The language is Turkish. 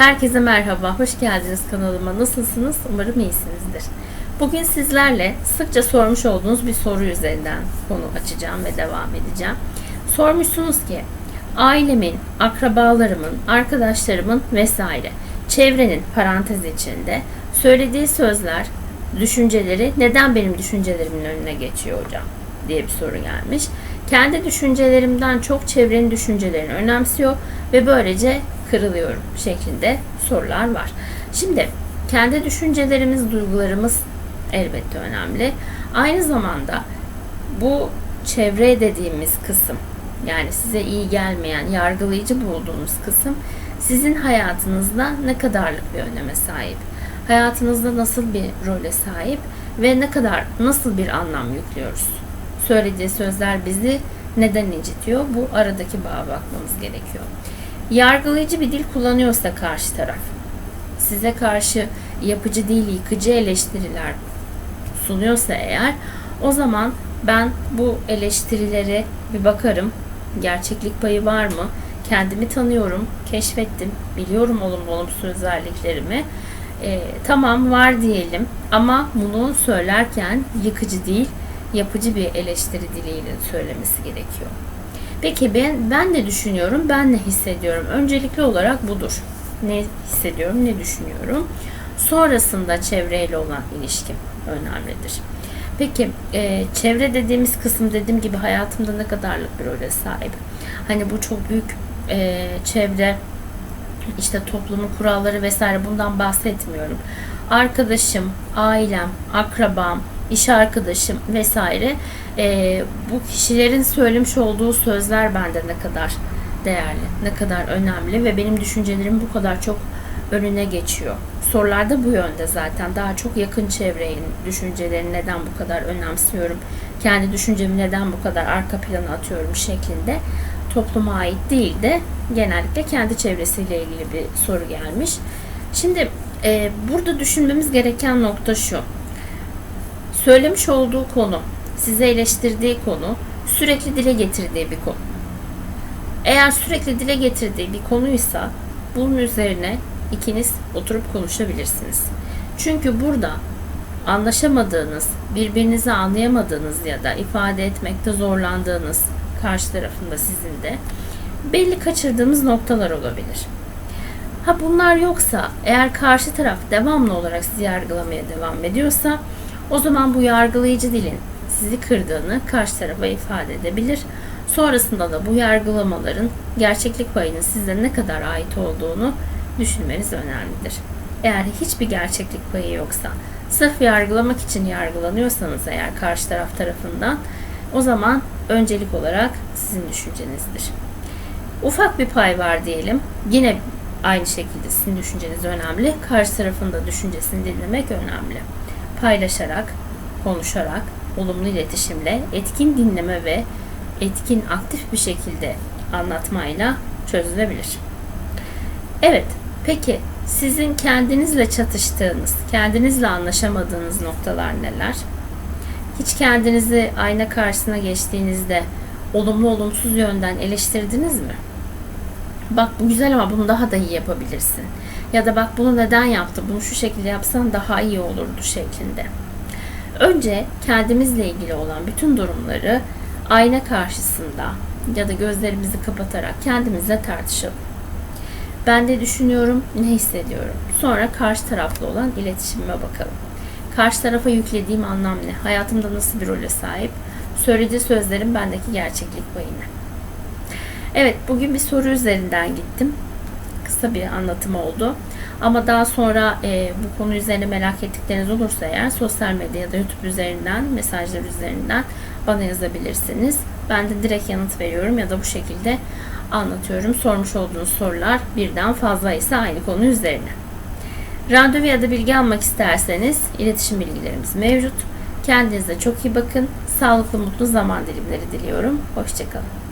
Herkese merhaba, hoş geldiniz kanalıma. Nasılsınız? Umarım iyisinizdir. Bugün sizlerle sıkça sormuş olduğunuz bir soru üzerinden konu açacağım ve devam edeceğim. Sormuşsunuz ki, ailemin, akrabalarımın, arkadaşlarımın vesaire çevrenin parantez içinde söylediği sözler, düşünceleri neden benim düşüncelerimin önüne geçiyor hocam diye bir soru gelmiş. Kendi düşüncelerimden çok çevrenin düşüncelerini önemsiyor ve böylece kırılıyorum şeklinde sorular var. Şimdi kendi düşüncelerimiz, duygularımız elbette önemli. Aynı zamanda bu çevre dediğimiz kısım yani size iyi gelmeyen, yargılayıcı bulduğunuz kısım sizin hayatınızda ne kadarlık bir öneme sahip? Hayatınızda nasıl bir role sahip ve ne kadar nasıl bir anlam yüklüyoruz? Söylediği sözler bizi neden incitiyor? Bu aradaki bağa bakmamız gerekiyor. Yargılayıcı bir dil kullanıyorsa karşı taraf, size karşı yapıcı değil yıkıcı eleştiriler sunuyorsa eğer o zaman ben bu eleştirilere bir bakarım. Gerçeklik payı var mı? Kendimi tanıyorum, keşfettim, biliyorum olumlu olumsuz özelliklerimi. Ee, tamam var diyelim ama bunu söylerken yıkıcı değil, yapıcı bir eleştiri diliyle söylemesi gerekiyor. Peki ben ben ne düşünüyorum, ben ne hissediyorum? Öncelikli olarak budur. Ne hissediyorum, ne düşünüyorum? Sonrasında çevreyle olan ilişkim önemlidir. Peki e, çevre dediğimiz kısım dediğim gibi hayatımda ne kadarlık bir role sahip? Hani bu çok büyük e, çevre işte toplumun kuralları vesaire bundan bahsetmiyorum. Arkadaşım, ailem, akrabam, iş arkadaşım vesaire e, bu kişilerin söylemiş olduğu sözler bende ne kadar değerli, ne kadar önemli ve benim düşüncelerim bu kadar çok önüne geçiyor. Sorularda bu yönde zaten. Daha çok yakın çevrenin düşüncelerini neden bu kadar önemsiyorum, kendi düşüncemi neden bu kadar arka plana atıyorum şeklinde topluma ait değil de genellikle kendi çevresiyle ilgili bir soru gelmiş. Şimdi e, burada düşünmemiz gereken nokta şu. Söylemiş olduğu konu, size eleştirdiği konu, sürekli dile getirdiği bir konu. Eğer sürekli dile getirdiği bir konuysa bunun üzerine ikiniz oturup konuşabilirsiniz. Çünkü burada anlaşamadığınız, birbirinizi anlayamadığınız ya da ifade etmekte zorlandığınız karşı tarafında sizin de belli kaçırdığımız noktalar olabilir. Ha bunlar yoksa eğer karşı taraf devamlı olarak sizi yargılamaya devam ediyorsa o zaman bu yargılayıcı dilin sizi kırdığını karşı tarafa ifade edebilir. Sonrasında da bu yargılamaların gerçeklik payının size ne kadar ait olduğunu düşünmeniz önemlidir. Eğer hiçbir gerçeklik payı yoksa, sırf yargılamak için yargılanıyorsanız eğer karşı taraf tarafından o zaman öncelik olarak sizin düşüncenizdir. Ufak bir pay var diyelim. Yine aynı şekilde sizin düşünceniz önemli. Karşı tarafın da düşüncesini dinlemek önemli. Paylaşarak, konuşarak, olumlu iletişimle, etkin dinleme ve etkin aktif bir şekilde anlatmayla çözülebilir. Evet, peki sizin kendinizle çatıştığınız, kendinizle anlaşamadığınız noktalar neler? Hiç kendinizi ayna karşısına geçtiğinizde olumlu olumsuz yönden eleştirdiniz mi? Bak bu güzel ama bunu daha da iyi yapabilirsin. Ya da bak bunu neden yaptı, bunu şu şekilde yapsan daha iyi olurdu şeklinde. Önce kendimizle ilgili olan bütün durumları ayna karşısında ya da gözlerimizi kapatarak kendimizle tartışalım. Ben de düşünüyorum, ne hissediyorum. Sonra karşı taraflı olan iletişimime bakalım. Karşı tarafa yüklediğim anlam ne? Hayatımda nasıl bir role sahip? Söylediği sözlerin bendeki gerçeklik payı ne? Evet, bugün bir soru üzerinden gittim. Kısa bir anlatım oldu. Ama daha sonra e, bu konu üzerine merak ettikleriniz olursa eğer sosyal medya ya da YouTube üzerinden, mesajlar üzerinden bana yazabilirsiniz. Ben de direkt yanıt veriyorum ya da bu şekilde anlatıyorum. Sormuş olduğunuz sorular birden fazla ise aynı konu üzerine. Randevu ya da bilgi almak isterseniz iletişim bilgilerimiz mevcut. Kendinize çok iyi bakın. Sağlıklı, mutlu zaman dilimleri diliyorum. Hoşçakalın.